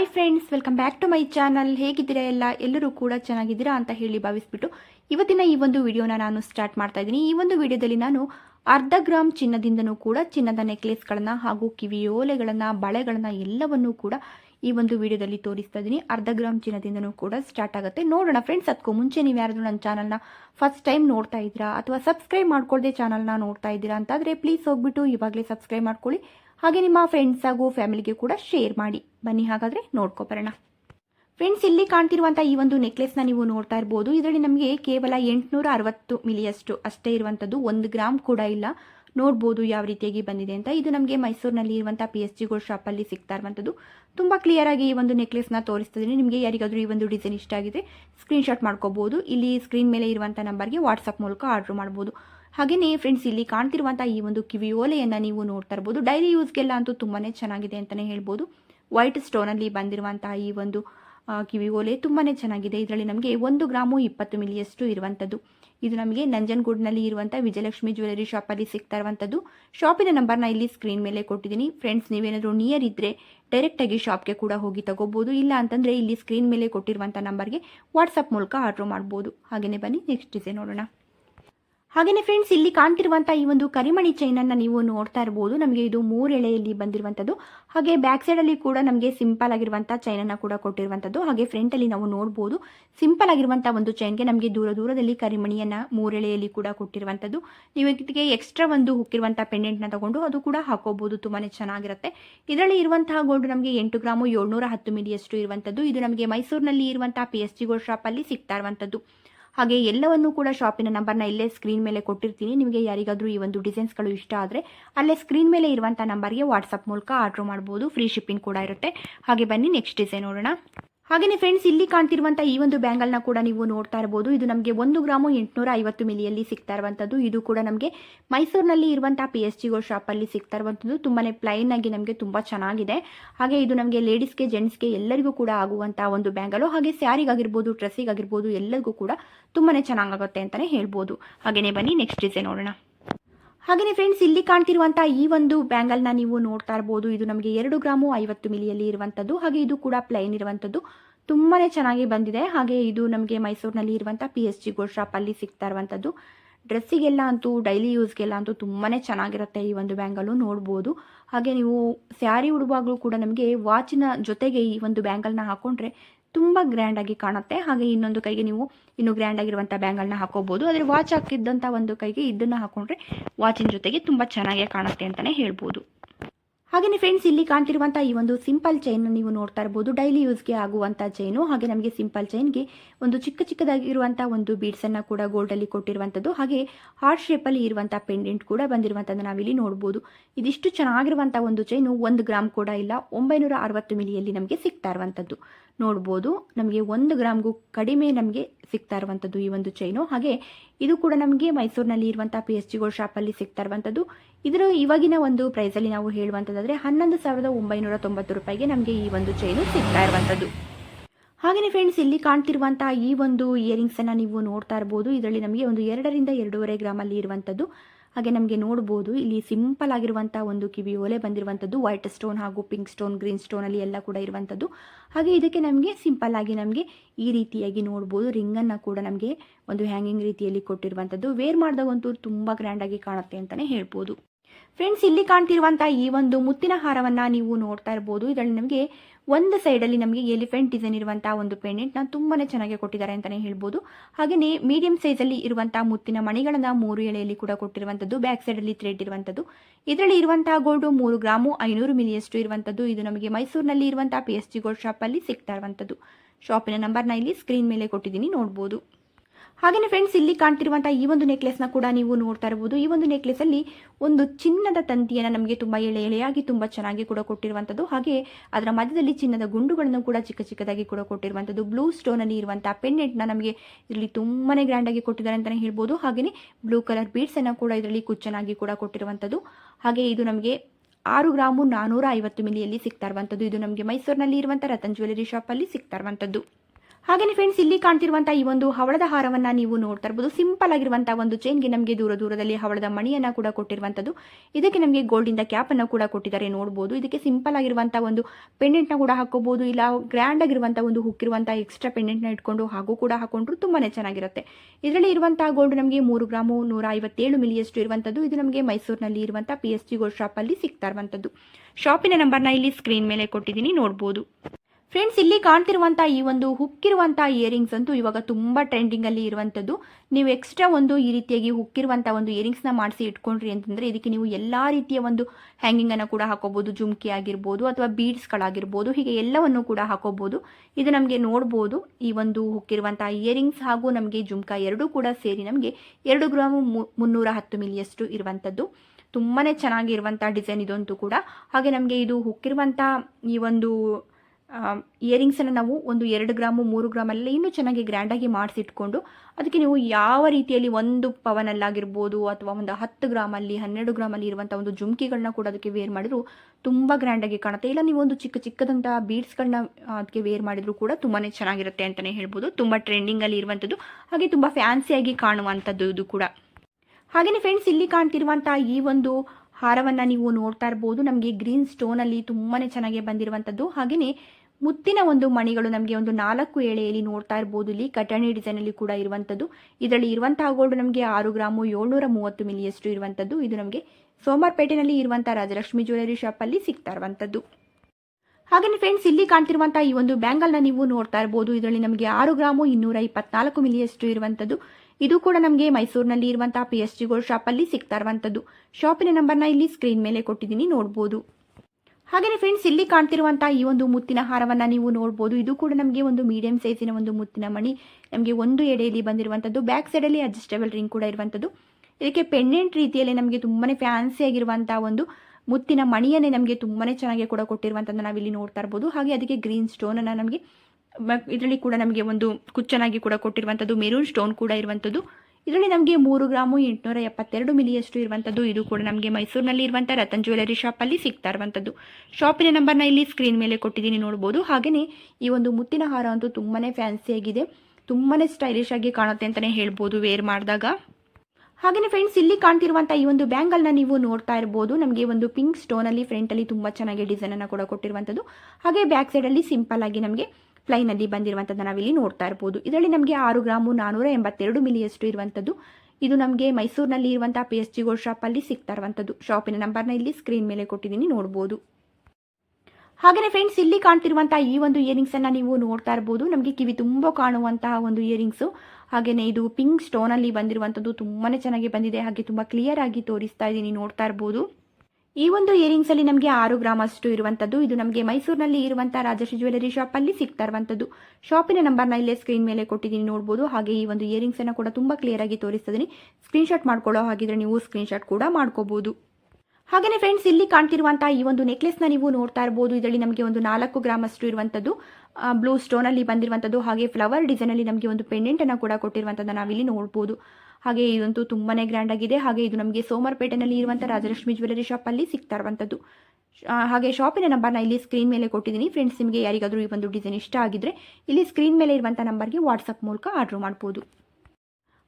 Hi friends welcome back to my channel ಹೇಗಿದ್ದೀರಾ ಎಲ್ಲ? ಎಲ್ಲರೂ ಕೂಡ ಚೆನ್ನಾಗಿದ್ದೀರಾ ಅಂತ ಹೇಳಿ ಭಾವಿಸ್ಬಿಟ್ಟು ಇವತ್ತಿನ ಈ ಒಂದು ವಿಡಿಯೋನ ನಾನು ಸ್ಟಾರ್ಟ್ ಮಾಡ್ತಾ ಇದ್ದೀನಿ. ಈ ಒಂದು ವಿಡಿಯೋದಲ್ಲಿ ನಾನು ಅರ್ಧ ಗ್ರಾಮ್ ಚಿನ್ನದಿಂದನೂ ಕೂಡ ಚಿನ್ನದ ನೆಕ್ಲೆಸ್ಗಳನ್ನು ಹಾಗೂ ಕಿವಿಯೋಲೆಗಳನ್ನು, ಬಳೆಗಳನ್ನು ಎಲ್ಲವನ್ನೂ ಕೂಡ ಈ ಒಂದು ವಿಡಿಯೋದಲ್ಲಿ ತೋರಿಸ್ತಾ ಇದ್ದೀನಿ. ಅರ್ಧ ಗ್ರಾಮ್ ಚಿನ್ನದಿಂದನೂ ಕೂಡ ಸ್ಟಾರ್ಟ್ ಆಗುತ್ತೆ. ನೋಡೋಣ ಫ್ರೆಂಡ್ಸ್ ಅದಕ್ಕೂ ಮುಂಚೆ ನೀವು ಯಾರಾದರೂ ನನ್ನ ಚಾನಲ್ನ ಫಸ್ಟ್ ಟೈಮ್ ನೋಡ್ತಾ ಇದ್ದೀರಾ ಅಥವಾ ಸಬ್ಸ್ಕ್ರೈಬ್ ಮಾಡ್ಕೊಳ್ಳದೆ ಚಾನಲ್ನ ನೋಡ್ತಾ ಇದ್ದೀರಾ ಅಂತಾದರೆ ಪ್ಲೀಸ್ ಹೋಗ್ಬಿಟ್ಟು ಇವಾಗಲೇ ಸಬ್ಸ್ಕ್ರೈಬ್ ಮಾಡ್ಕೊಳ್ಳಿ. ಹಾಗೆ ನಿಮ್ಮ ಫ್ರೆಂಡ್ಸ್ ಹಾಗೂ ಫ್ಯಾಮಿಲಿಗೆ ಕೂಡ ಶೇರ್ ಮಾಡಿ. ಬನ್ನಿ ಹಾಗಾದರೆ ನೋಡ್ಕೊಬರೋಣ ಫ್ರೆಂಡ್ಸ್ ಇಲ್ಲಿ ಕಾಣ್ತಿರುವಂಥ ಈ ಒಂದು ನೆಕ್ಲೆಸ್ನ ನೀವು ನೋಡ್ತಾ ಇರ್ಬೋದು. ಇದರಲ್ಲಿ ನಮಗೆ ಕೇವಲ ಎಂಟುನೂರ ಅರವತ್ತು ಮಿಲಿಯಷ್ಟು ಅಷ್ಟೇ ಇರುವಂಥದ್ದು ಒಂದು ಗ್ರಾಮ್ ಕೂಡ ಇಲ್ಲ. ನೋಡ್ಬೋದು ಯಾವ ರೀತಿಯಾಗಿ ಬಂದಿದೆ ಅಂತ. ಇದು ನಮಗೆ ಮೈಸೂರಿನಲ್ಲಿ ಇರುವಂಥ ಪಿ ಎಸ್ ಜಿ ಗೋಲ್ಡ್ ಶಾಪಲ್ಲಿ ಸಿಗ್ತಾ ಇರುವಂಥದ್ದು ತುಂಬ ಕ್ಲಿಯರಾಗಿ ಈ ಒಂದು ನೆಕ್ಲೆಸ್ನ ತೋರಿಸ್ತಿದ್ದೀನಿ. ನಿಮಗೆ ಯಾರಿಗಾದರೂ ಈ ಒಂದು ಡಿಸೈನ್ ಇಷ್ಟ ಆಗಿದೆ ಸ್ಕ್ರೀನ್ಶಾಟ್ ಮಾಡ್ಕೋಬೋದು. ಇಲ್ಲಿ ಸ್ಕ್ರೀನ್ ಮೇಲೆ ಇರುವಂಥ ನಂಬರ್ಗೆ ವಾಟ್ಸಪ್ ಮೂಲಕ ಆರ್ಡ್ರ್ ಮಾಡ್ಬೋದು. ಹಾಗೆಯೇ ಫ್ರೆಂಡ್ಸ್ ಇಲ್ಲಿ ಕಾಣ್ತಿರುವಂಥ ಈ ಒಂದು ಕಿವಿ ಓಲೆಯನ್ನು ನೀವು ನೋಡ್ತಾ ಇರ್ಬೋದು. ಡೈಲಿ ಯೂಸ್ಗೆಲ್ಲ ಅಂತೂ ತುಂಬಾ ಚೆನ್ನಾಗಿದೆ ಅಂತಲೇ ಹೇಳ್ಬೋದು. ವೈಟ್ ಸ್ಟೋನಲ್ಲಿ ಬಂದಿರುವಂತಹ ಈ ಒಂದು ಕಿವಿ ಓಲೆ ತುಂಬಾ ಚೆನ್ನಾಗಿದೆ. ಇದರಲ್ಲಿ ನಮಗೆ ಒಂದು ಗ್ರಾಮು ಇಪ್ಪತ್ತು ಮಿಲಿಯಷ್ಟು ಇರುವಂಥದ್ದು ಇದು ನಮಗೆ ನಂಜನಗೂಡಿನಲ್ಲಿ ಇರುವಂಥ ವಿಜಯಲಕ್ಷ್ಮಿ ಜ್ಯುವೆಲರಿ ಶಾಪಲ್ಲಿ ಸಿಗ್ತಾ ಇರುವಂಥದ್ದು ಶಾಪಿನ ನಂಬರ್ನ ಇಲ್ಲಿ ಸ್ಕ್ರೀನ್ ಮೇಲೆ ಕೊಟ್ಟಿದ್ದೀನಿ. ಫ್ರೆಂಡ್ಸ್, ನೀವೇನಾದರೂ ನಿಯರ್ ಇದ್ದರೆ ಡೈರೆಕ್ಟಾಗಿ ಶಾಪ್ಗೆ ಕೂಡ ಹೋಗಿ ತಗೋಬೋದು. ಇಲ್ಲ ಅಂತಂದರೆ ಇಲ್ಲಿ ಸ್ಕ್ರೀನ್ ಮೇಲೆ ಕೊಟ್ಟಿರುವಂಥ ನಂಬರ್ಗೆ ವಾಟ್ಸಪ್ ಮೂಲಕ ಆರ್ಡ್ರ್ ಮಾಡ್ಬೋದು. ಹಾಗೆಯೇ ಬನ್ನಿ, ನೆಕ್ಸ್ಟ್ ಡಿಸೈನ್ ನೋಡೋಣ. ಹಾಗೆಯೇ ಫ್ರೆಂಡ್ಸ್ ಇಲ್ಲಿ ಕಾಣ್ತಿರುವಂಥ ಈ ಒಂದು ಕರಿಮಣಿ ಚೈನನ್ನು ನೀವು ನೋಡ್ತಾ ಇರ್ಬೋದು. ನಮಗೆ ಇದು ಮೂರು ಎಳೆಯಲ್ಲಿ ಬಂದಿರುವಂಥದ್ದು ಹಾಗೆ ಬ್ಯಾಕ್ ಸೈಡಲ್ಲಿ ಕೂಡ ನಮಗೆ ಸಿಂಪಲ್ ಆಗಿರುವಂಥ ಚೈನನ್ನು ಕೂಡ ಕೊಟ್ಟಿರುವಂಥದ್ದು ಹಾಗೆ ಫ್ರಂಟಲ್ಲಿ ನಾವು ನೋಡ್ಬೋದು. ಸಿಂಪಲ್ ಆಗಿರುವಂಥ ಒಂದು ಚೈನ್ಗೆ ನಮಗೆ ದೂರ ದೂರದಲ್ಲಿ ಕರಿಮಣಿಯನ್ನು ಮೂರೆಳೆಯಲ್ಲಿ ಕೂಡ ಕೊಟ್ಟಿರುವಂಥದ್ದು ನೀವು ಇದಕ್ಕೆ ಎಕ್ಸ್ಟ್ರಾ ಒಂದು ಹುಕ್ಕಿರುವಂಥ ನ ತಗೊಂಡು ಅದು ಕೂಡ ಹಾಕೋಬಹುದು ತುಂಬಾ ಚೆನ್ನಾಗಿರುತ್ತೆ. ಇದರಲ್ಲಿ ಇರುವಂತಹ ಗೋಲ್ಡ್ ನಮಗೆ ಎಂಟು ಗ್ರಾಮು ಏಳ್ನೂರ ಹತ್ತು ಮಿಲಿಯಷ್ಟು ಇರುವಂಥದ್ದು ಇದು ನಮಗೆ ಮೈಸೂರಿನಲ್ಲಿ ಇರುವಂತಹ ಪಿ ಎಸ್ ಜಿ ಗೋಲ್ಡ್ ಶಾಪಲ್ಲಿ ಸಿಗ್ತಾ ಇರುವಂಥದ್ದು ಹಾಗೆ ಎಲ್ಲವನ್ನೂ ಕೂಡ ಶಾಪಿನ ನಂಬರ್ನ ಇಲ್ಲೇ ಸ್ಕ್ರೀನ್ ಮೇಲೆ ಕೊಟ್ಟಿರ್ತೀನಿ. ನಿಮಗೆ ಯಾರಿಗಾದರೂ ಈ ಒಂದು ಡಿಸೈನ್ಸ್ಗಳು ಇಷ್ಟ ಆದರೆ ಅಲ್ಲೇ ಸ್ಕ್ರೀನ್ ಮೇಲೆ ಇರುವಂಥ ನಂಬರ್ಗೆ ವಾಟ್ಸಪ್ ಮೂಲಕ ಆರ್ಡ್ರ್ ಮಾಡ್ಬೋದು. ಫ್ರೀ ಶಿಪ್ಪಿಂಗ್ ಕೂಡ ಇರುತ್ತೆ. ಹಾಗೆ ಬನ್ನಿ ನೆಕ್ಸ್ಟ್ ಡಿಸೈನ್ ನೋಡೋಣ. ಹಾಗೆಯೇ ಫ್ರೆಂಡ್ಸ್ ಇಲ್ಲಿ ಕಾಣ್ತಿರುವಂಥ ಈ ಒಂದು ಬ್ಯಾಂಗಲ್ನ ಕೂಡ ನೀವು ನೋಡ್ತಾ ಇರಬಹುದು ಇದು ನಮಗೆ ಒಂದು ಗ್ರಾಮು ಎಂಟುನೂರ ಐವತ್ತು ಮಿಲಿಯಲ್ಲಿ ಸಿಗ್ತಾ ಇರುವಂಥದ್ದು ಇದು ಕೂಡ ನಮಗೆ ಮೈಸೂರಿನಲ್ಲಿ ಇರುವಂಥ ಪಿ ಎಸ್ ಗೋಲ್ಡ್ ಶಾಪಲ್ಲಿ ಸಿಗ್ತಾ ಇರುವಂಥದ್ದು ತುಂಬಾ ಪ್ಲೈನ್ ಆಗಿ ನಮಗೆ ತುಂಬ ಚೆನ್ನಾಗಿದೆ. ಹಾಗೆ ಇದು ನಮಗೆ ಲೇಡೀಸ್ಗೆ ಜೆಂಟ್ಸ್ಗೆ ಎಲ್ಲರಿಗೂ ಕೂಡ ಆಗುವಂಥ ಒಂದು ಬ್ಯಾಂಗಲು ಹಾಗೆ ಸ್ಯಾರಿಗಾಗಿರ್ಬೋದು ಡ್ರೆಸ್ಸಿಗಾಗಿರ್ಬೋದು ಎಲ್ಲರಿಗೂ ಕೂಡ ತುಂಬಾ ಚೆನ್ನಾಗಾಗುತ್ತೆ ಅಂತಲೇ ಹೇಳ್ಬೋದು. ಹಾಗೆಯೇ ಬನ್ನಿ ನೆಕ್ಸ್ಟ್ ಡಿಸೈನ್ ನೋಡೋಣ. ಹಾಗೆಯೇ ಫ್ರೆಂಡ್ಸ್ ಇಲ್ಲಿ ಕಾಣ್ತಿರುವಂಥ ಈ ಒಂದು ಬ್ಯಾಂಗಲ್ನ ನೀವು ನೋಡ್ತಾ ಇರ್ಬೋದು. ಇದು ನಮಗೆ ಎರಡು ಗ್ರಾಮು ಐವತ್ತು ಮಿಲಿಯಲ್ಲಿ ಇರುವಂಥದ್ದು ಹಾಗೆ ಇದು ಕೂಡ ಪ್ಲೈನ್ ಇರುವಂಥದ್ದು ತುಂಬಾ ಚೆನ್ನಾಗಿ ಬಂದಿದೆ. ಹಾಗೆ ಇದು ನಮಗೆ ಮೈಸೂರಿನಲ್ಲಿ ಇರುವಂಥ ಪಿ ಎಸ್ ಜಿ ಗೋಲ್ಡ್ ಶಾಪಲ್ಲಿ ಸಿಗ್ತಾ ಇರುವಂಥದ್ದು ಡ್ರೆಸ್ಸಿಗೆಲ್ಲ ಅಂತೂ ಡೈಲಿ ಯೂಸ್ಗೆಲ್ಲ ಅಂತೂ ತುಂಬಾ ಚೆನ್ನಾಗಿರುತ್ತೆ ಈ ಒಂದು ಬ್ಯಾಂಗಲು ನೋಡ್ಬೋದು. ಹಾಗೆ ನೀವು ಸ್ಯಾರಿ ಉಡುವಾಗಲೂ ಕೂಡ ನಮಗೆ ವಾಚಿನ ಜೊತೆಗೆ ಈ ಒಂದು ಬ್ಯಾಂಗಲ್ನ ಹಾಕೊಂಡ್ರೆ ತುಂಬ ಗ್ರ್ಯಾಂಡಾಗಿ ಕಾಣುತ್ತೆ. ಹಾಗೆ ಇನ್ನೊಂದು ಕೈಗೆ ನೀವು ಇನ್ನು ಗ್ರ್ಯಾಂಡ್ ಆಗಿರುವಂಥ ಬ್ಯಾಂಗಲ್ನ ಹಾಕೋಬಹುದು ಆದರೆ ವಾಚ್ ಹಾಕಿದ್ದಂಥ ಒಂದು ಕೈಗೆ ಇದನ್ನು ಹಾಕೊಂಡ್ರೆ ವಾಚಿನ ಜೊತೆಗೆ ತುಂಬ ಚೆನ್ನಾಗೇ ಕಾಣುತ್ತೆ ಅಂತಲೇ ಹೇಳ್ಬೋದು. ಹಾಗೆಯೇ ಫ್ರೆಂಡ್ಸ್ ಇಲ್ಲಿ ಕಾಣ್ತಿರುವಂಥ ಈ ಒಂದು ಸಿಂಪಲ್ ಚೈನ್ ನೀವು ನೋಡ್ತಾ ಇರ್ಬೋದು. ಡೈಲಿ ಯೂಸ್ಗೆ ಆಗುವಂಥ ಚೈನು ಹಾಗೆ ನಮಗೆ ಸಿಂಪಲ್ ಚೈನ್ಗೆ ಒಂದು ಚಿಕ್ಕ ಚಿಕ್ಕದಾಗಿರುವಂಥ ಒಂದು ಬೀಡ್ಸನ್ನು ಕೂಡ ಗೋಲ್ಡಲ್ಲಿ ಕೊಟ್ಟಿರುವಂಥದ್ದು ಹಾಗೆ ಹಾರ್ಟ್ ಶೇಪಲ್ಲಿ ಇರುವಂಥ ಪೆಂಡೆಂಟ್ ಕೂಡ ಬಂದಿರುವಂಥದ್ದು ನಾವಿಲ್ಲಿ ನೋಡ್ಬೋದು. ಇದಿಷ್ಟು ಚೆನ್ನಾಗಿರುವಂಥ ಒಂದು ಚೈನು ಒಂದು ಗ್ರಾಮ್ ಕೂಡ ಇಲ್ಲ. ಒಂಬೈನೂರ ಅರವತ್ತು ಮಿಲಿಯಲ್ಲಿ ನಮಗೆ ಸಿಗ್ತಾ ಇರುವಂಥದ್ದು ನೋಡ್ಬೋದು. ನಮಗೆ ಒಂದು ಗ್ರಾಮ್ಗೂ ಕಡಿಮೆ ನಮಗೆ ಸಿಗ್ತಾ ಇರುವಂಥದ್ದು ಈ ಒಂದು ಚೈನು ಹಾಗೆ ಇದು ಕೂಡ ನಮಗೆ ಮೈಸೂರಿನಲ್ಲಿ ಇರುವಂಥ ಪಿ ಎಸ್ ಜಿ ಗೋಲ್ಡ್ ಶಾಪಲ್ಲಿ ಸಿಗ್ತಾ ಇರುವಂಥದ್ದು ಇದರ ಇವಾಗಿನ ಒಂದು ಪ್ರೈಸಲ್ಲಿ ನಾವು ಹೇಳುವಂಥದ್ದಾದರೆ ಹನ್ನೊಂದು ಸಾವಿರದ ಒಂಬೈನೂರ ತೊಂಬತ್ತು ರೂಪಾಯಿಗೆ ನಮಗೆ ಈ ಒಂದು ಚೈನು ಸಿಗ್ತಾ ಇರುವಂಥದ್ದು ಹಾಗೆಯೇ ಫ್ರೆಂಡ್ಸ್ ಇಲ್ಲಿ ಕಾಣ್ತಿರುವಂತಹ ಈ ಒಂದು ಇಯರಿಂಗ್ಸನ್ನು ನೀವು ನೋಡ್ತಾ ಇರ್ಬೋದು. ಇದರಲ್ಲಿ ನಮಗೆ ಒಂದು ಎರಡರಿಂದ ಎರಡೂವರೆ ಗ್ರಾಮಲ್ಲಿ ಇರುವಂಥದ್ದು ಹಾಗೆ ನಮಗೆ ನೋಡ್ಬೋದು. ಇಲ್ಲಿ ಸಿಂಪಲ್ ಆಗಿರುವಂಥ ಒಂದು ಕಿವಿ ಓಲೆ ಬಂದಿರುವಂಥದ್ದು ವೈಟ್ ಸ್ಟೋನ್ ಹಾಗೂ ಪಿಂಕ್ ಸ್ಟೋನ್ ಗ್ರೀನ್ ಸ್ಟೋನಲ್ಲಿ ಎಲ್ಲ ಕೂಡ ಇರುವಂಥದ್ದು ಹಾಗೆ ಇದಕ್ಕೆ ನಮಗೆ ಸಿಂಪಲ್ ಆಗಿ ನಮಗೆ ಈ ರೀತಿಯಾಗಿ ನೋಡ್ಬೋದು. ರಿಂಗನ್ನು ಕೂಡ ನಮಗೆ ಒಂದು ಹ್ಯಾಂಗಿಂಗ್ ರೀತಿಯಲ್ಲಿ ಕೊಟ್ಟಿರುವಂಥದ್ದು ವೇರ್ ಮಾಡಿದಾಗಂತೂ ತುಂಬ ಗ್ರ್ಯಾಂಡಾಗಿ ಕಾಣುತ್ತೆ ಅಂತಲೇ ಹೇಳ್ಬೋದು. ಫ್ರೆಂಡ್ಸ್ ಇಲ್ಲಿ ಕಾಣ್ತಿರುವಂತಹ ಈ ಒಂದು ಮುತ್ತಿನ ಹಾರವನ್ನ ನೀವು ನೋಡ್ತಾ ಇರಬಹುದು ಇದರಲ್ಲಿ ನಮಗೆ ಒಂದು ಸೈಡಲ್ಲಿ ನಮಗೆ ಎಲಿಫೆಂಟ್ ಡಿಸೈನ್ ಇರುವಂತಹ ಒಂದು ಪೇನೆಟ್ನ ತುಂಬಾನೇ ಚೆನ್ನಾಗಿ ಕೊಟ್ಟಿದ್ದಾರೆ ಅಂತಾನೆ ಹೇಳ್ಬೋದು. ಹಾಗೆಯೇ ಮೀಡಿಯಂ ಸೈಜ್ ಅಲ್ಲಿ ಇರುವಂತಹ ಮುತ್ತಿನ ಮಣಿಗಳನ್ನು ಮೂರು ಎಳೆಯಲ್ಲಿ ಕೂಡ ಕೊಟ್ಟಿರುವಂತದ್ದು ಬ್ಯಾಕ್ ಸೈಡ್ ಅಲ್ಲಿ ಥ್ರೆಡ್ ಇರುವಂತದ್ದು. ಇದರಲ್ಲಿ ಇರುವಂತಹ ಗೋಲ್ಡು ಮೂರು ಗ್ರಾಮು ಐನೂರು ಮಿಲಿಯಷ್ಟು ಇರುವಂತದ್ದು. ಇದು ನಮಗೆ ಮೈಸೂರಿನಲ್ಲಿ ಇರುವಂತಹ ಪಿ ಎಸ್ ಜಿ ಗೋಲ್ಡ್ ಶಾಪಲ್ಲಿ ಸಿಗ್ತಾ ಇರುವಂತದ್ದು. ಶಾಪಿನ ನಂಬರ್ನ ಇಲ್ಲಿ ಸ್ಕ್ರೀನ್ ಮೇಲೆ ಕೊಟ್ಟಿದ್ದೀನಿ, ನೋಡ್ಬೋದು. ಹಾಗೆಯೇ ಫ್ರೆಂಡ್ಸ್ ಇಲ್ಲಿ ಕಾಣ್ತಿರುವಂಥ ಈ ಒಂದು ನೆಕ್ಲೆಸ್ನ ಕೂಡ ನೀವು ನೋಡ್ತಾ ಇರ್ಬೋದು. ಈ ಒಂದು ನೆಕ್ಲೆಸಲ್ಲಿ ಒಂದು ಚಿನ್ನದ ತಂತಿಯನ್ನು ನಮಗೆ ತುಂಬ ಎಳೆ ಎಳೆಯಾಗಿ ತುಂಬ ಚೆನ್ನಾಗಿ ಕೂಡ ಕೊಟ್ಟಿರುವಂಥದ್ದು ಹಾಗೆ ಅದರ ಮಧ್ಯದಲ್ಲಿ ಚಿನ್ನದ ಗುಂಡುಗಳನ್ನು ಕೂಡ ಚಿಕ್ಕ ಚಿಕ್ಕದಾಗಿ ಕೂಡ ಕೊಟ್ಟಿರುವಂಥದ್ದು ಬ್ಲೂ ಸ್ಟೋನಲ್ಲಿ ಇರುವಂಥ ಪೆನ್ನೆಟ್ನ ನಮಗೆ ಇದರಲ್ಲಿ ತುಂಬಾ ಗ್ರ್ಯಾಂಡಾಗಿ ಕೊಟ್ಟಿದ್ದಾರೆ ಅಂತಲೇ ಹೇಳ್ಬೋದು. ಹಾಗೆಯೇ ಬ್ಲೂ ಕಲರ್ ಬೀಡ್ಸನ್ನು ಕೂಡ ಇದರಲ್ಲಿ ಕುಚ್ಚನಾಗಿ ಕೂಡ ಕೊಟ್ಟಿರುವಂಥದ್ದು ಹಾಗೆ ಇದು ನಮಗೆ ಆರು ಗ್ರಾಮು ನಾನೂರ ಐವತ್ತು ಮಿಲಿಯಲ್ಲಿ ಸಿಗ್ತಾ ಇರುವಂಥದ್ದು ಇದು ನಮಗೆ ಮೈಸೂರಿನಲ್ಲಿ ಇರುವಂಥ ರತನ್ ಜ್ಯುವೆಲರಿ ಶಾಪಲ್ಲಿ ಸಿಗ್ತಾ ಇರುವಂಥದ್ದು ಹಾಗೆಯೇ ಫ್ರೆಂಡ್ಸ್ ಇಲ್ಲಿ ಕಾಣ್ತಿರುವಂತಹ ಈ ಒಂದು ಹವಳದ ಹಾರವನ್ನ ನೀವು ನೋಡ್ತಾ ಇರಬಹುದು ಸಿಂಪಲ್ ಆಗಿರುವಂತಹ ಒಂದು ಚೈನ್ಗೆ ನಮಗೆ ದೂರ ದೂರದಲ್ಲಿ ಹವಳದ ಮಣಿಯನ್ನ ಕೂಡ ಕೊಟ್ಟಿರುವಂತದ್ದು. ಇದಕ್ಕೆ ನಮಗೆ ಗೋಲ್ಡಿಂದ ಕ್ಯಾಪ್ ಅನ್ನ ಕೂಡ ಕೊಟ್ಟಿದ್ದಾರೆ ನೋಡಬಹುದು ಇದಕ್ಕೆ ಸಿಂಪಲ್ ಆಗಿರುವಂತಹ ಒಂದು ಪೆಂಡೆಂಟ್ನ ಕೂಡ ಹಾಕೋಬಹುದು ಇಲ್ಲ ಗ್ರ್ಯಾಂಡ್ ಆಗಿರುವಂತಹ ಒಂದು ಹುಕ್ಕಿರುವಂತಹ ಎಕ್ಸ್ಟ್ರಾ ಪೆಂಡೆಂಟ್ನ ಇಟ್ಕೊಂಡು ಹಾಗೂ ಕೂಡ ಹಾಕೊಂಡ್ರು ತುಂಬಾನೇ ಚೆನ್ನಾಗಿರುತ್ತೆ. ಇದರಲ್ಲಿ ಇರುವಂತಹ ಗೋಲ್ಡ್ ನಮಗೆ ಮೂರು ಗ್ರಾಮು ನೂರ ಐವತ್ತೇಳು ಮಿಲಿಯಷ್ಟು ಇರುವಂತದ್ದು. ಇದು ನಮಗೆ ಮೈಸೂರಿನಲ್ಲಿ ಇರುವಂತಹ P S G gold shop ಅಲ್ಲಿ ಸಿಗ್ತಾ ಇರುವಂತದ್ದು. ಶಾಪಿನ ನಂಬರ್ನ ಇಲ್ಲಿ ಸ್ಕ್ರೀನ್ ಮೇಲೆ ಕೊಟ್ಟಿದ್ದೀನಿ ನೋಡಬಹುದು ಫ್ರೆಂಡ್ಸ್ ಇಲ್ಲಿ ಕಾಣ್ತಿರುವಂಥ ಈ ಒಂದು ಹುಕ್ಕಿರುವಂಥ ಇಯರಿಂಗ್ಸ್ ಅಂತೂ ಇವಾಗ ತುಂಬ ಟ್ರೆಂಡಿಂಗಲ್ಲಿ ಇರುವಂಥದ್ದು. ನೀವು ಎಕ್ಸ್ಟ್ರಾ ಒಂದು ಈ ರೀತಿಯಾಗಿ ಹುಕ್ಕಿರುವಂಥ ಒಂದು ಇಯರಿಂಗ್ಸ್ನ ಮಾಡಿಸಿ ಇಟ್ಕೊಂಡ್ರಿ ಅಂತಂದರೆ ಇದಕ್ಕೆ ನೀವು ಎಲ್ಲ ರೀತಿಯ ಒಂದು ಹ್ಯಾಂಗಿಂಗನ್ನು ಕೂಡ ಹಾಕೋಬೋದು. ಜುಮ್ಕಿ ಆಗಿರ್ಬೋದು ಅಥವಾ ಬೀಡ್ಸ್ಗಳಾಗಿರ್ಬೋದು ಹೀಗೆ ಎಲ್ಲವನ್ನು ಕೂಡ ಹಾಕೋಬೋದು. ಇದು ನಮಗೆ ನೋಡ್ಬೋದು. ಈ ಒಂದು ಹುಕ್ಕಿರುವಂಥ ಇಯರಿಂಗ್ಸ್ ಹಾಗೂ ನಮಗೆ ಜುಮ್ಕಾ ಎರಡೂ ಕೂಡ ಸೇರಿ ನಮಗೆ ಎರಡು ಗ್ರಾಮು ಮುನ್ನೂರ ಹತ್ತು ಮಿಲಿಯಷ್ಟು ಇರುವಂಥದ್ದು. ತುಂಬಾ ಚೆನ್ನಾಗಿರುವಂಥ ಡಿಸೈನ್ ಇದಂತೂ ಕೂಡ. ಹಾಗೆ ನಮಗೆ ಇದು ಹುಕ್ಕಿರುವಂಥ ಈ ಒಂದು ಇಯರಿಂಗ್ಸನ್ನು ನಾವು ಒಂದು ಎರಡು ಗ್ರಾಮು, ಮೂರು ಗ್ರಾಮಲ್ಲ ಇನ್ನೂ ಚೆನ್ನಾಗಿ ಗ್ರ್ಯಾಂಡಾಗಿ ಮಾಡಿಸಿಟ್ಕೊಂಡು ಅದಕ್ಕೆ ನೀವು ಯಾವ ರೀತಿಯಲ್ಲಿ ಒಂದು ಪವನಲ್ಲಾಗಿರ್ಬೋದು ಅಥವಾ ಒಂದು ಹತ್ತು ಗ್ರಾಮಲ್ಲಿ, ಹನ್ನೆರಡು ಗ್ರಾಮಲ್ಲಿ ಇರುವಂಥ ಒಂದು ಜುಮ್ಕಿಗಳನ್ನ ಕೂಡ ಅದಕ್ಕೆ ವೇರ್ ಮಾಡಿದ್ರು ತುಂಬ ಗ್ರ್ಯಾಂಡಾಗಿ ಕಾಣುತ್ತೆ. ಇಲ್ಲ, ನೀವು ಒಂದು ಚಿಕ್ಕ ಚಿಕ್ಕದಂಥ ಬೀಡ್ಸ್ಗಳನ್ನ ಅದಕ್ಕೆ ವೇರ್ ಮಾಡಿದ್ರು ಕೂಡ ತುಂಬಾ ಚೆನ್ನಾಗಿರುತ್ತೆ ಅಂತಲೇ ಹೇಳ್ಬೋದು. ತುಂಬ ಟ್ರೆಂಡಿಂಗಲ್ಲಿ ಇರುವಂಥದ್ದು, ಹಾಗೆ ತುಂಬ ಫ್ಯಾನ್ಸಿಯಾಗಿ ಕಾಣುವಂಥದ್ದು ಇದು ಕೂಡ. ಹಾಗೆಯೇ ಫ್ರೆಂಡ್ಸ್ ಇಲ್ಲಿ ಕಾಣ್ತಿರುವಂಥ ಈ ಒಂದು ಹಾರವನ್ನು ನೀವು ನೋಡ್ತಾ ಇರ್ಬೋದು. ನಮಗೆ ಗ್ರೀನ್ ಸ್ಟೋನಲ್ಲಿ ತುಂಬಾ ಚೆನ್ನಾಗಿ ಬಂದಿರುವಂಥದ್ದು. ಹಾಗೆಯೇ ಮುತ್ತಿನ ಒಂದು ಮಣಿಗಳು ನಮಗೆ ಒಂದು ನಾಲ್ಕು ಎಳೆಯಲ್ಲಿ ನೋಡ್ತಾ ಇರ್ಬೋದು. ಇಲ್ಲಿ ಕಟಣಿ ಡಿಸೈನಲ್ಲಿ ಕೂಡ ಇರುವಂಥದ್ದು ಇದರಲ್ಲಿ ಇರುವಂತಹ ಗೋಲ್ಡ್ ನಮಗೆ ಆರು ಗ್ರಾಮು ಏಳ್ನೂರ ಮೂವತ್ತು ಮಿಲಿಯಷ್ಟು ಇರುವಂಥದ್ದು ಇದು ನಮಗೆ ಸೋಮಾರ್ಪೇಟೆನಲ್ಲಿ ಇರುವಂಥ ರಾಜಲಕ್ಷ್ಮಿ ಜ್ಯುವೆಲರಿ ಶಾಪಲ್ಲಿ ಸಿಗ್ತಾ ಇರುವಂಥದ್ದು ಹಾಗೆ ಫ್ರೆಂಡ್ಸ್ ಇಲ್ಲಿ ಕಾಣ್ತಿರುವಂತಹ ಈ ಒಂದು ಬ್ಯಾಂಗಲ್ನ ನೀವು ನೋಡ್ತಾ ಇರಬಹುದು ಇದರಲ್ಲಿ ನಮಗೆ ಆರು ಗ್ರಾಮು ಇನ್ನೂರ ಇಪ್ಪತ್ನಾಲ್ಕು ಮಿಲಿಯಷ್ಟು ಇರುವಂಥದ್ದು ಇದು ಕೂಡ ನಮಗೆ ಮೈಸೂರಿನಲ್ಲಿ ಇರುವಂತಹ ಪಿ ಎಸ್ ಜಿ ಗೋಲ್ಡ್ ಶಾಪಲ್ಲಿ ಸಿಗ್ತಾ ಇರುವಂಥದ್ದು ಶಾಪಿನ ನಂಬರ್ನ ಇಲ್ಲಿ ಸ್ಕ್ರೀನ್ ಮೇಲೆ ಕೊಟ್ಟಿದ್ದೀನಿ, ನೋಡ್ಬೋದು. ಹಾಗೆಯೇ ಫ್ರೆಂಡ್ಸ್ ಇಲ್ಲಿ ಕಾಣ್ತಿರುವಂತಹ ಈ ಒಂದು ಮುತ್ತಿನ ಹಾರವನ್ನು ನೀವು ನೋಡಬಹುದು ಇದು ಕೂಡ ನಮಗೆ ಒಂದು ಮೀಡಿಯಂ ಸೈಜಿನ ಒಂದು ಮುತ್ತಿನ ಮಣಿ. ನಮಗೆ ಒಂದು ಎಡೆಯಲ್ಲಿ ಬಂದಿರುವಂತದ್ದು ಬ್ಯಾಕ್ ಸೈಡಲ್ಲಿ ಅಡ್ಜಸ್ಟೇಬಲ್ ರಿಂಗ್ ಕೂಡ ಇರುವಂತದ್ದು ಇದಕ್ಕೆ ಪೆಂಡೆಂಟ್ ರೀತಿಯಲ್ಲಿ ನಮಗೆ ತುಂಬಾ ಫ್ಯಾನ್ಸಿ ಆಗಿರುವಂತಹ ಒಂದು ಮುತ್ತಿನ ಮಣಿಯನ್ನೇ ನಮಗೆ ತುಂಬಾ ಚೆನ್ನಾಗಿ ಕೂಡ ಕೊಟ್ಟಿರುವಂಥದ್ದು ನಾವಿಲ್ಲಿ ನೋಡ್ತಾ ಇರ್ಬೋದು. ಹಾಗೆ ಅದಕ್ಕೆ ಗ್ರೀನ್ ಸ್ಟೋನ್ ಅನ್ನ ನಮಗೆ ಇದರಲ್ಲಿ ಕೂಡ ನಮಗೆ ಒಂದು ಕುಚ್ಚನಾಗಿ ಕೂಡ ಕೊಟ್ಟಿರುವಂತದ್ದು ಮೆರೂನ್ ಸ್ಟೋನ್ ಕೂಡ ಇರುವಂಥದ್ದು. ಇದರಲ್ಲಿ ನಮಗೆ ಮೂರು ಗ್ರಾಮು ಎಂಟುನೂರ ಎಪ್ಪತ್ತೆರಡು ಮಿಲಿಯಷ್ಟು ಇರುವಂಥದ್ದು. ಇದು ಕೂಡ ನಮಗೆ ಮೈಸೂರಿನಲ್ಲಿ ಇರುವಂಥ ರತನ್ ಜ್ಯುವೆಲರಿ ಶಾಪಲ್ಲಿ ಸಿಗ್ತಾ ಇರುವಂಥದ್ದು. ಶಾಪಿನ ನಂಬರ್ನ ಇಲ್ಲಿ ಸ್ಕ್ರೀನ್ ಮೇಲೆ ಕೊಟ್ಟಿದ್ದೀನಿ ನೋಡ್ಬೋದು. ಹಾಗೆಯೇ ಈ ಒಂದು ಮುತ್ತಿನ ಹಾರ ಅಂತೂ ತುಂಬಾ ಫ್ಯಾನ್ಸಿಯಾಗಿದೆ ತುಂಬಾ ಸ್ಟೈಲಿಶ್ ಆಗಿ ಕಾಣುತ್ತೆ ಅಂತಲೇ ಹೇಳ್ಬೋದು ವೇರ್ ಮಾಡಿದಾಗ. ಹಾಗೆಯೇ ಫ್ರೆಂಡ್ಸ್, ಇಲ್ಲಿ ಕಾಣ್ತಿರುವಂಥ ಈ ಒಂದು ಬ್ಯಾಂಗಲ್ನ ನೀವು ನೋಡ್ತಾ ಇರ್ಬೋದು. ನಮಗೆ ಒಂದು ಪಿಂಕ್ ಸ್ಟೋನಲ್ಲಿ ಫ್ರಂಟಲ್ಲಿ ತುಂಬ ಚೆನ್ನಾಗಿ ಡಿಸೈನನ್ನು ಕೂಡ ಕೊಟ್ಟಿರುವಂಥದ್ದು. ಹಾಗೆ ಬ್ಯಾಕ್ ಸೈಡಲ್ಲಿ ಸಿಂಪಲ್ ಆಗಿ ನಮಗೆ ಪ್ಲೈನಲ್ಲಿ ಬಂದಿರುವಂಥದ್ದು ನಾವಿಲ್ಲಿ ನೋಡ್ತಾ ಇರ್ಬೋದು. ಇದರಲ್ಲಿ ನಮಗೆ ಆರು ಗ್ರಾಮು ನಾನೂರ ಎಂಬತ್ತೆರಡು ಮಿಲಿಯಷ್ಟು ಇರುವಂಥದ್ದು. ಇದು ನಮಗೆ ಮೈಸೂರಿನಲ್ಲಿ ಇರುವಂಥ ಪಿ ಎಸ್ ಜಿ ಗೋಲ್ಡ್ ಶಾಪಲ್ಲಿ ಸಿಗ್ತಾ ಇರುವಂಥದ್ದು. ಶಾಪಿನ ನಂಬರ್ನ ಇಲ್ಲಿ ಸ್ಕ್ರೀನ್ ಮೇಲೆ ಕೊಟ್ಟಿದ್ದೀನಿ, ನೋಡ್ಬೋದು. ಹಾಗೆಯೇ ಫ್ರೆಂಡ್ಸ್ ಇಲ್ಲಿ ಕಾಣ್ತಿರುವಂಥ ಈ ಒಂದು ಇಯರಿಂಗ್ಸನ್ನು ನೀವು ನೋಡ್ತಾ ಇರ್ಬೋದು. ನಮಗೆ ಕಿವಿ ತುಂಬ ಕಾಣುವಂತಹ ಒಂದು ಇಯರಿಂಗ್ಸು ಹಾಗೆಯೇ ಇದು ಪಿಂಕ್ ಸ್ಟೋನಲ್ಲಿ ಬಂದಿರುವಂಥದ್ದು ತುಂಬಾ ಚೆನ್ನಾಗಿ ಬಂದಿದೆ. ಹಾಗೆ ತುಂಬ ಕ್ಲಿಯರ್ ಆಗಿ ತೋರಿಸ್ತಾ ಇದ್ದೀನಿ, ನೋಡ್ತಾ ಇರ್ಬೋದು. ಈ ಒಂದು ಇಯರಿಂಗ್ಸ್ ಅಲ್ಲಿ ನಮಗೆ ಆರು ಗ್ರಾಮ್ ಅಷ್ಟು ಇರುವಂತದ್ದು. ಇದು ನಮಗೆ ಮೈಸೂರಿನಲ್ಲಿ ಇರುವಂತಹ ರಾಜಶ್ರೀ ಜ್ಯುವೆಲರಿ ಶಾಪ್ ಅಲ್ಲಿ ಸಿಗ್ತಾ ಇರುವಂತದ್ದು ಶಾಪಿನ ನಂಬರ್ನ ಇಲ್ಲೇ ಸ್ಕ್ರೀನ್ ಮೇಲೆ ಕೊಟ್ಟಿದ್ದೀನಿ ನೋಡಬಹುದು ಹಾಗೆ ಈ ಒಂದು ಇಯರಿಂಗ್ಸ್ ಅನ್ನು ಕೂಡ ತುಂಬಾ ಕ್ಲಿಯರ್ ಆಗಿ ತೋರಿಸ್ತಿದ್ದೀನಿ ಸ್ಕ್ರೀನ್ ಶಾಟ್ ಮಾಡ್ಕೊಳ್ಳೋ ಹಾಗಿದ್ರೆ ನೀವು ಸ್ಕ್ರೀನ್ ಶಾಟ್ ಕೂಡ ಮಾಡ್ಕೋಬಹುದು ಹಾಗೆಯೇ ಫ್ರೆಂಡ್ಸ್ ಇಲ್ಲಿ ಕಾಣ್ತಿರುವಂತಹ ಈ ಒಂದು ನೆಕ್ಲೆಸ್ನ ನೀವು ನೋಡ್ತಾ ಇರಬಹುದು ಇದರಲ್ಲಿ ನಮಗೆ ಒಂದು ನಾಲ್ಕು ಗ್ರಾಮ್ ಅಷ್ಟು ಇರುವಂತದ್ದು. ಬ್ಲೂ ಸ್ಟೋನ್ ಅಲ್ಲಿ ಬಂದಿರುವಂತದ್ದು. ಹಾಗೆ ಫ್ಲವರ್ ಡಿಸೈನ್ ಅಲ್ಲಿ ನಮಗೆ ಒಂದು ಪೆಂಡೆಂಟ್ ಅನ್ನು ಕೂಡ ಕೊಟ್ಟಿರುವಂತದ್ದು ನಾವಿಲ್ಲಿ ನೋಡ್ಬೋದು. ಹಾಗೆ ಇದಂತೂ ತುಂಬಾ ಗ್ರ್ಯಾಂಡ್ ಆಗಿದೆ. ಹಾಗೆ ಇದು ನಮಗೆ ಸೋಮವಾರಪೇಟೆನಲ್ಲಿ ಇರುವಂಥ ರಾಜಲಕ್ಷ್ಮಿ ಜ್ಯುವೆಲರಿ ಶಾಪಲ್ಲಿ ಸಿಗ್ತಾ ಇರುವಂಥದ್ದು ಹಾಗೆ ಶಾಪಿನ ನಂಬರ್ನ ಇಲ್ಲಿ ಸ್ಕ್ರೀನ್ ಮೇಲೆ ಕೊಟ್ಟಿದ್ದೀನಿ. ಫ್ರೆಂಡ್ಸ್ ನಿಮಗೆ ಯಾರಿಗಾದರೂ ಈ ಒಂದು ಡಿಸೈನ್ ಇಷ್ಟ ಆಗಿದ್ರೆ ಇಲ್ಲಿ ಸ್ಕ್ರೀನ್ ಮೇಲೆ ಇರುವಂಥ ನಂಬರ್ಗೆ ವಾಟ್ಸಪ್ ಮೂಲಕ ಆರ್ಡರ್ ಮಾಡ್ಬೋದು.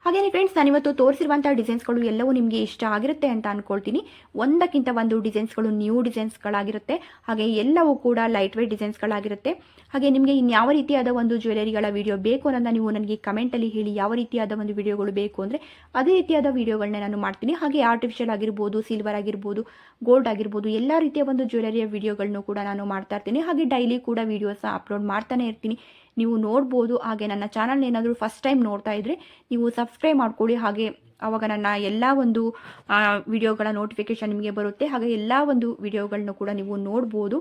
ಹಾಗೆಯೇ ಫ್ರೆಂಡ್ಸ್ ನಾನಿವತ್ತು ತೋರಿಸಿರುವಂಥ ಡಿಸೈನ್ಸ್ಗಳು ಎಲ್ಲವೂ ನಿಮಗೆ ಇಷ್ಟ ಆಗಿರುತ್ತೆ ಅಂತ ಅಂದ್ಕೊಳ್ತೀನಿ ಒಂದಕ್ಕಿಂತ ಒಂದು ಡಿಸೈನ್ಸ್ಗಳು ನ್ಯೂ ಡಿಸೈನ್ಸ್ಗಳಾಗಿರುತ್ತೆ ಹಾಗೆ ಎಲ್ಲವೂ ಕೂಡ ಲೈಟ್ ವೇಟ್ ಡಿಸೈನ್ಸ್ಗಳಾಗಿರುತ್ತೆ ಹಾಗೆ ನಿಮಗೆ ಇನ್ಯಾವ ರೀತಿಯಾದ ಒಂದು ಜ್ಯುವೆಲರಿಗಳ ವಿಡಿಯೋ ಬೇಕು ಅನ್ನೋದನ್ನ ನೀವು ನನಗೆ ಕಮೆಂಟಲ್ಲಿ ಹೇಳಿ, ಯಾವ ರೀತಿಯಾದ ಒಂದು ವಿಡಿಯೋಗಳು ಬೇಕು ಅಂದರೆ ಅದೇ ರೀತಿಯಾದ ವಿಡಿಯೋಗಳನ್ನ ನಾನು ಮಾಡ್ತೀನಿ. ಹಾಗೆ ಆರ್ಟಿಫಿಷಿಯಲ್ ಆಗಿರ್ಬೋದು ಸಿಲ್ವರ್ ಆಗಿರ್ಬೋದು ಗೋಲ್ಡ್ ಆಗಿರ್ಬೋದು, ಎಲ್ಲ ರೀತಿಯ ಒಂದು ಜ್ಯುವೆಲರಿಯ ವಿಡಿಯೋಗಳನ್ನು ಕೂಡ ನಾನು ಮಾಡ್ತಾ ಇರ್ತೀನಿ. ಹಾಗೆ ಡೈಲಿ ಕೂಡ ವೀಡಿಯೋಸ್ನ ಅಪ್ಲೋಡ್ ಮಾಡ್ತಾನೆ ಇರ್ತೀನಿ. ನೀವು ನೋಡ್ಬೋದು. ಹಾಗೆ ನನ್ನ ಚಾನಲ್ ಏನಾದರೂ ಫಸ್ಟ್ ಟೈಮ್ ನೋಡ್ತಾ ಇದ್ದರೆ ನೀವು ಸಬ್ಸ್ಕ್ರೈಬ್ ಮಾಡ್ಕೊಳ್ಳಿ. ಹಾಗೆ ಆವಾಗ ನನ್ನ ಎಲ್ಲ ಒಂದು ವಿಡಿಯೋಗಳ ನೋಟಿಫಿಕೇಶನ್ ನಿಮಗೆ ಬರುತ್ತೆ. ಹಾಗೆ ಎಲ್ಲ ಒಂದು ವಿಡಿಯೋಗಳನ್ನ ಕೂಡ ನೀವು ನೋಡ್ಬೋದು.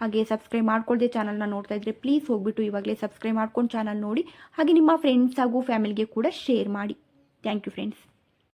ಹಾಗೆ ಸಬ್ಸ್ಕ್ರೈಬ್ ಮಾಡ್ಕೊಳ್ಳದೆ ಚಾನಲ್ನ ನೋಡ್ತಾ ಇದ್ದರೆ ಪ್ಲೀಸ್ ಹೋಗ್ಬಿಟ್ಟು ಇವಾಗಲೇ ಸಬ್ಸ್ಕ್ರೈಬ್ ಮಾಡ್ಕೊಂಡು ಚಾನಲ್ ನೋಡಿ. ಹಾಗೆ ನಿಮ್ಮ ಫ್ರೆಂಡ್ಸ್ ಹಾಗೂ ಫ್ಯಾಮಿಲಿಗೆ ಕೂಡ ಶೇರ್ ಮಾಡಿ. Thank you friends